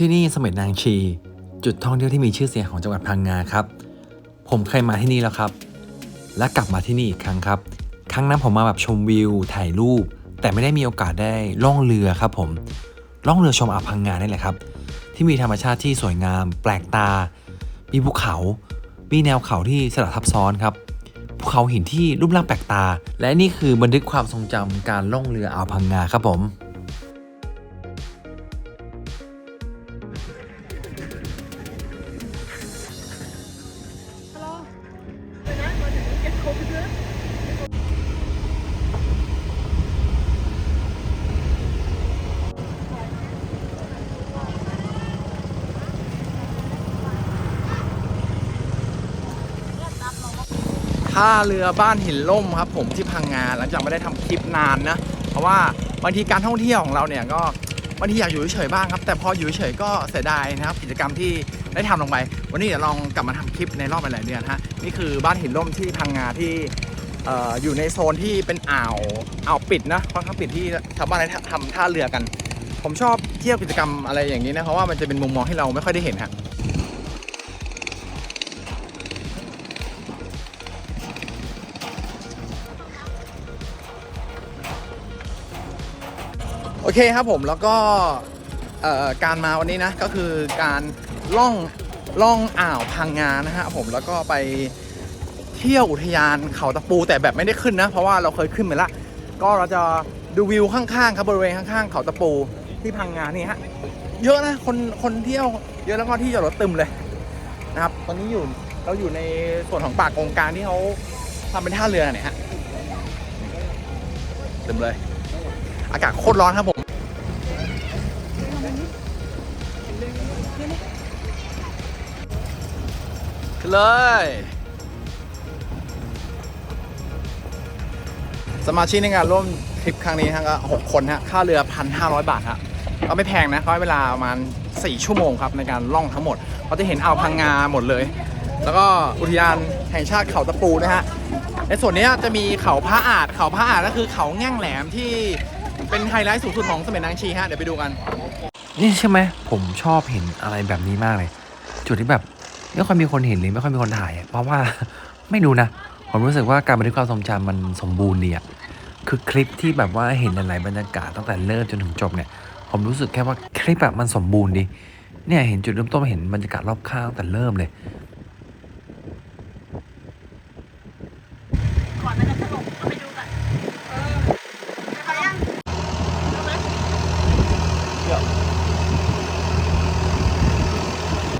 ที่นี่สม็ดนางชี จุดท่องเที่ยวที่มีชื่อเสียงของจังหวัดพังงาครับ ผมเคยมาที่นี่แล้วครับ และกลับมาที่นี่อีกครั้งครับ ครั้งนั้นผมมาแบบชมวิว ถ่ายรูป แต่ไม่ได้มีโอกาสได้ล่องเรือครับผมล่องเรือชมอ่าวพังงานี่แหละครับ ที่มีธรรมชาติที่สวยงาม แปลกตา มีภูเขา มีแนวเขาที่สลับซับซ้อนครับภูเขาหินที่รูปร่างแปลกตา และนี่คือบันทึกความทรงจำการล่องเรืออ่าวพังงาครับผม ท่าเรือบ้านหินล่มครับผมที่พังงานหลังจากไม่ได้ทำคลิปนานนะ เพราะว่าบางทีการท่องเที่ยวของเราเนี่ยก็บางทีอยากอยู่เฉยๆบ้างครับ แต่พออยู่เฉยๆก็เสียดายนะครับ กิจกรรมที่ได้ทำลงไป วันนี้เดี๋ยวลองกลับมาทำคลิปในรอบหลายเดือนฮะนี่คือบ้านหินล่มที่พังงาที่อยู่ในโซนที่เป็นอ่าวอ่าวปิดนะค่อนข้างปิดที่ชาวบ้านได้ทำท่าเรือกัน ผมชอบเที่ยวกิจกรรมอะไรอย่างนี้นะเพราะว่ามันจะเป็นมุมมองที่เราไม่ค่อยได้เห็นฮะ โอเคครับผมแล้วก็การมาวันนี้นะก็คือการล่องล่องอ่าวพังงานะฮะผมแล้วก็ไปเที่ยวอุทยานเขาตะปูแต่แบบไม่ได้ขึ้นนะ เพราะว่าเราเคยขึ้นไปละ ก็เราจะดูวิวข้างๆครับบริเวณข้างๆ เขาตะปูที่พังงานี่ฮะเยอะนะคนคนเที่ยวเยอะแล้วก็ที่จอดรถตึมเลยนะครับ ตอนนี้อยู่เราอยู่ในส่วนของปากกงกลางที่เขาทำเป็นท่าเรือเนี่ยฮะตึมเลย อากาศโคตรร้อนครับผม ขึ้นเลย สมาชิกในงานร่วมทริปครั้งนี้ทั้งหกคนฮะ ค่าเรือ 1,500 บาทฮะก็ไม่แพงนะเขาให้เวลาประมาณ 4 ชั่วโมงครับ ในการล่องทั้งหมดเราจะเห็นอ่าวพังงาหมดเลย แล้วก็อุทยานแห่งชาติเขาตะปูนะฮะ ในส่วนนี้จะมีเขาพระอาจเขาพระอาจก็คือเขาแง่งแหลมที่ เป็นไฮไลท์สูงสุดของสม็ดนางชีฮะ เดี๋ยวไปดูกัน นี่ใช่ไหมผมชอบเห็นอะไรแบบนี้มากเลย จุดที่แบบไม่ค่อยมีคนเห็นหรือไม่ค่อยมีคนถ่ายเพราะว่าไม่รู้นะ ผมรู้สึกว่าการบันทึกความทรงจำมันสมบูรณ์ดีอะคือคลิปที่แบบว่าเห็นหลายๆบรรยากาศตั้งแต่เริ่มจนถึงจบเนี่ย ผมรู้สึกแค่ว่าคลิปแบบมันสมบูรณ์ดีเนี่ยเห็นจุดเริ่มต้นเห็นบรรยากาศรอบข้างตั้งแต่เริ่มเลย ก่อนมันจะถล่มก็ไปดูกันเออไปยังเอาไหม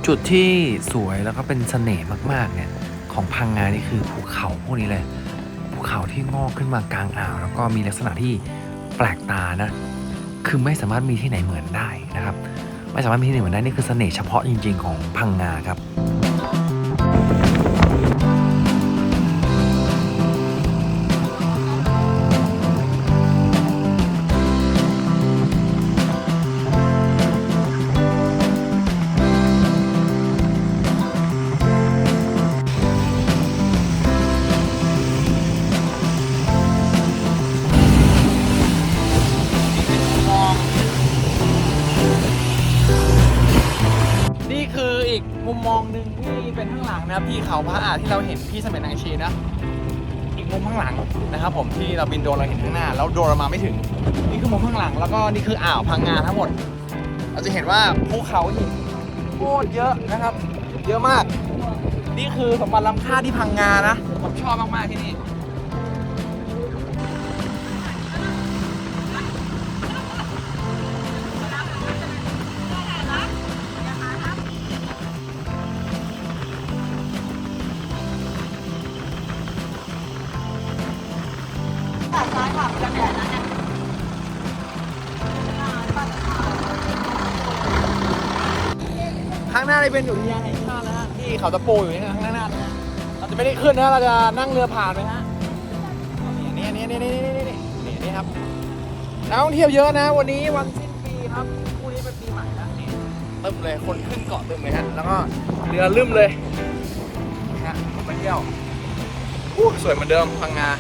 จุดที่สวยแล้วก็เป็นเสน่ห์มากๆเนี่ยของพังงานี่คือภูเขาพวกนี้เลยภูเขาที่งอกขึ้นมากลางอ่าว แล้วก็มีลักษณะที่แปลกตานะคือไม่สามารถมีที่ไหนเหมือนได้นะครับ ไม่สามารถมีที่ไหนเหมือนได้นี่คือเสน่ห์เฉพาะจริง ๆ ของพังงาครับ นข้างหลังนะครับที่เขาพระอาจที่เราเห็นที่สม็ดนางชีนะอีกมุมข้างหลังนะครับ ผมที่เราบินโดรนเราเห็นข้างหน้าแล้วโดรนเรามาไม่ถึง นี่คือมุมข้างหลัง แล้วก็นี่คืออ่าวพังงาทั้งหมด เราจะเห็นว่าภูเขาหินโคตรเยอะนะครับ เยอะมาก นี่คือสมบัติล้ำค่าที่พังงานะผมชอบมากๆที่นี่ เป็นอุทยานแห่งชาตินะฮะที่เขาตะปูอยู่นี่ข้างหน้านะเราจะไม่ได้ขึ้นนะเราจะนั่งเรือผ่านไปฮะนี่นี่นี่นี่นี่นี่นี่นี่นี่ครับนักท่องเที่ยวเยอะนะ วันนี้วันสิ้นปีครับพรุ่งนี้เป็นปีใหม่แล้วนี่ตึมเลยคนขึ้นเกาะเตึมเลยฮะแล้วก็เรือลืมเลยนะฮะมาเที่ยวอู้สวยเหมือนเดิมพังงา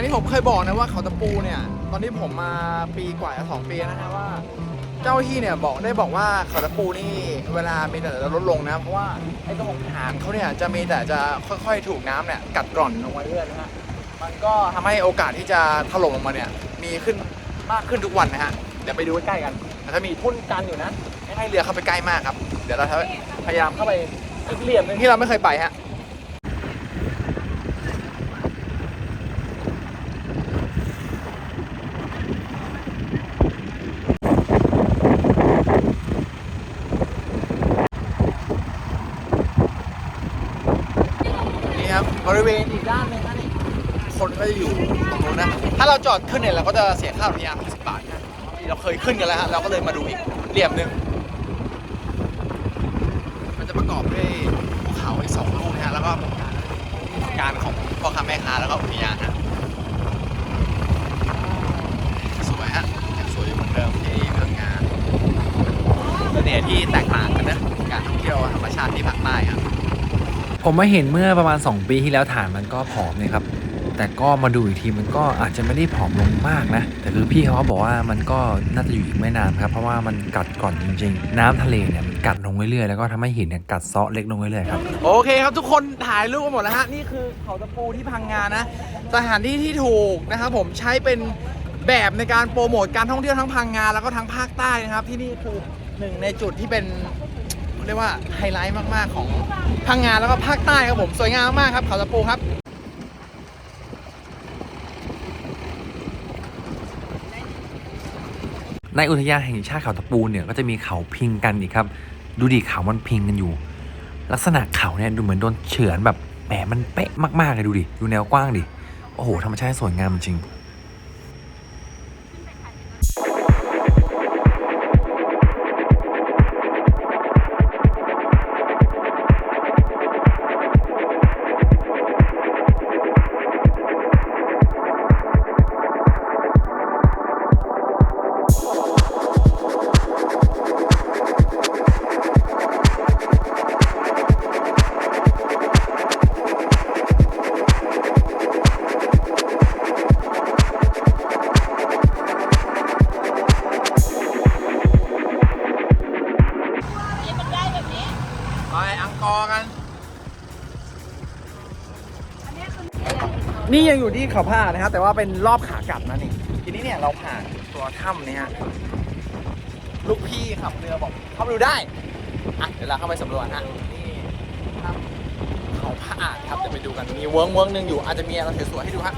อย่างที่ผมเคยบอกนะว่าเขาตะปูเนี่ย ตอนที่ผมมาปีกว่าสองปีนะฮะว่า เจ้าที่เนี่ยบอกได้บอกว่าเขาตะปูนี่เวลามีแต่จะลดลงนะ เพราะว่าไอ้กระบอกฐานเขาเนี่ยจะมีแต่จะค่อยๆถูกน้ำเนี่ยกัดกร่อนลงมาเรื่อยๆนะฮะ มันก็ทำให้โอกาสที่จะถล่มลงมาเนี่ยมีขึ้นมากขึ้นทุกวันนะฮะ เดี๋ยวไปดูใกล้กันแต่ถ้ามีทุ่นกันอยู่นะ ไม่ให้เรือเข้าไปใกล้มากครับ เดี๋ยวเราจะพยายามเข้าไปอีกเหลี่ยมนึงที่เราไม่เคยไปฮะ นี่ครับบริเวณอีกด้านหนึงนะนี่ คนก็จะอยู่ตรงนู้นนะ ถ้าเราจอดขึ้นเนี่ยเราก็จะเสียค่าอุทยาน60บาทนะเราเคยขึ้นกันแล้วฮะเราก็เลยมาดูอีกเหลี่ยมหนึ่งมันจะประกอบด้วยภูเขาอีกสองลูกนะฮะแล้วก็การของพ่อค้าแม่ค้าแล้วก็อุทยานฮะสวยฮะยังสวยอยู่เหมือนเดิมที่พังงานแล้วเนี่ยที่แตกต่างกันนะการท่องเที่ยวธรรมชาติที่ภาคใต้ครับผมมาเห็นเมื่อประมาณ 2 ปีที่แล้วฐานมันก็ผอมเลยครับ แต่ก็มาดูอีกทีมันก็อาจจะไม่ได้ผอมลงมากนะ แต่คือพี่เขาบอกว่ามันก็น่าจะอยู่อีกไม่นานครับ เพราะว่ามันกัดก่อนจริง ๆ น้ำทะเลเนี่ยมันกัดลงเรื่อยๆแล้วก็ทำให้หินเนี่ยกัดเซาะเล็กลงเรื่อยๆครับโอเคครับทุกคนถ่ายรูปกันหมดแล้วฮะนี่คือเขาตะปูที่พังงานะสถานที่ที่ถูกนะครับผมใช้เป็นแบบในการโปรโมทการท่องเที่ยวทั้งพังงาแล้วก็ทั้งภาคใต้นะครับ ที่นี่คือหนึ่งในจุดที่เป็นเรียกว่าไฮไลท์มากๆของพังงาแล้วก็ภาคใต้ครับผมสวยงามมากครับเขาตะปูครับ ในอุทยานแห่งชาติเขาตะปูเนี่ยก็จะมีเขาพิงกันอีกครับ ดูดิเขามันพิงกันอยู่ ลักษณะเขาเนี่ยดูเหมือนโดนเฉือนแบบแหมมันเป๊ะมากๆเลยดูดิ ดูแนวกว้างดิ โอ้โหธรรมชาติสวยงามจริง นี่ยังอยู่ที่เขาผ่านะครับ แต่ว่าเป็นรอบขากลับนะนี่ทีนี้เนี่ยเราผ่านตัวถ้ำเนี่ยฮะลูกพี่ขับเรือบอกเข้าไปดูได้อะเดี๋ยวเราเข้าไปสำรวจฮะนี่ถ้ำเขาผ่าครับเดี๋ยวไปดูกันมีเวิร์งเวิร์งหนึ่งอยู่อาจจะมีอะไรสวยๆให้ดูฮะ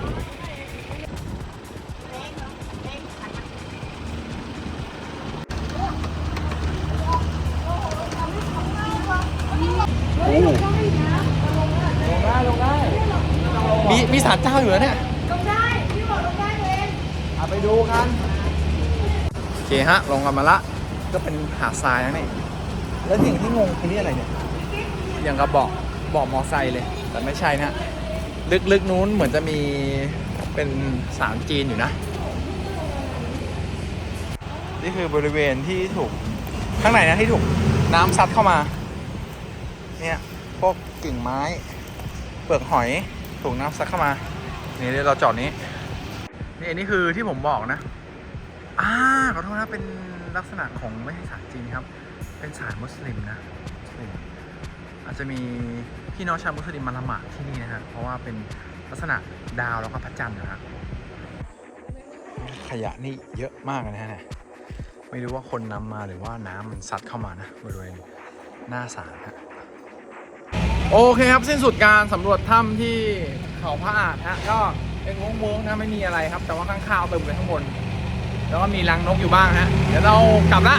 โอ้ลงได้ลงได้ มีมีศาลเจ้าอยู่แล้วเนี่ยลงได้พี่บอกลงได้ตัวเองอะไปดูกันโอเคฮะลงกันมาละ ก็เป็นหาดทรายนะนี่แล้วสิ่งที่งงคือนี่อะไรเนี่ยอย่างกับเบอกเบอกมอไซค์เลย แต่ไม่ใช่นะลึกๆนู้นเหมือนจะมีเป็นสามจีนอยู่นะ นี่คือบริเวณที่ถูกข้างในนะที่ถูกน้ำซัดเข้ามา เนี่ยพวกกิ่งไม้ เปลือกหอย ถูกน้ำซัดเข้ามา นี่เดี๋ยเราจอดนี้ นี่อันนี้คือที่ผมบอกนะ อ่าขอโทษนะ เป็นลักษณะของไม่ใช่ศาสตร์จีนครับ เป็นศาสตร์มุสลิมนะมุสลิมอาจจะมีพี่น้องชาวมุสลิมมาละหมาดที่นี่นะฮะ เพราะว่าเป็นลักษณะดาวแล้วก็พระจันทร์นะฮะขยะนี่เยอะมากนะฮะเนี่ยไม่รู้ว่าคนนำมาหรือว่าน้ำมันซัดเข้ามานะบริเวณหน้าศาลฮะ โอเคครับสิ้นสุดการสำรวจถ้ำที่เขาพระอาจฮะก็เป็นงงๆนะไม่มีอะไรครับ แต่ว่าข้างข้าวเต็มไปข้างบน แล้วก็มีรังนกอยู่บ้างฮะเดี๋ยวเรากลับละ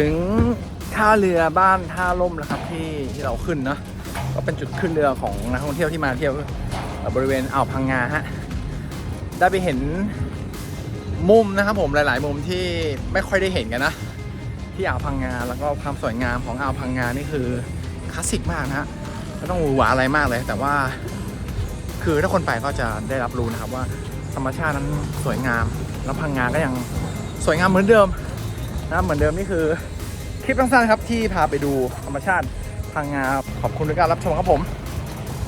ถึงท่าเรือบ้านท่าล่มแล้วครับที่ที่เราขึ้นเนาะก็เป็นจุดขึ้นเรือของนักท่องเที่ยวที่มาเที่ยวบริเวณอ่าวพังงาฮะได้ไปเห็นมุมนะครับผมหลาย ๆ มุมที่ไม่ค่อยได้เห็นกันนะที่อ่าวพังงาแล้วก็ความสวยงามของอ่าวพังงานี่คือคลาสสิกมากนะฮะไม่ต้องหวือหวาอะไรมากเลย แต่ว่าคือถ้าคนไปก็จะได้รับรู้นะครับว่าธรรมชาตินั้นสวยงาม แล้วพังงาก็ยังสวยงามเหมือนเดิม นะเหมือนเดิมนี่คือคลิปสั้นๆครับที่พาไปดูธรรมชาติพังงาขอบคุณทุกการรับชมครับผม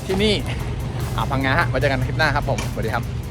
ที่นี่อ่าพังงาฮะไว้เจอกันคลิปหน้าครับผมสวัสดีครับ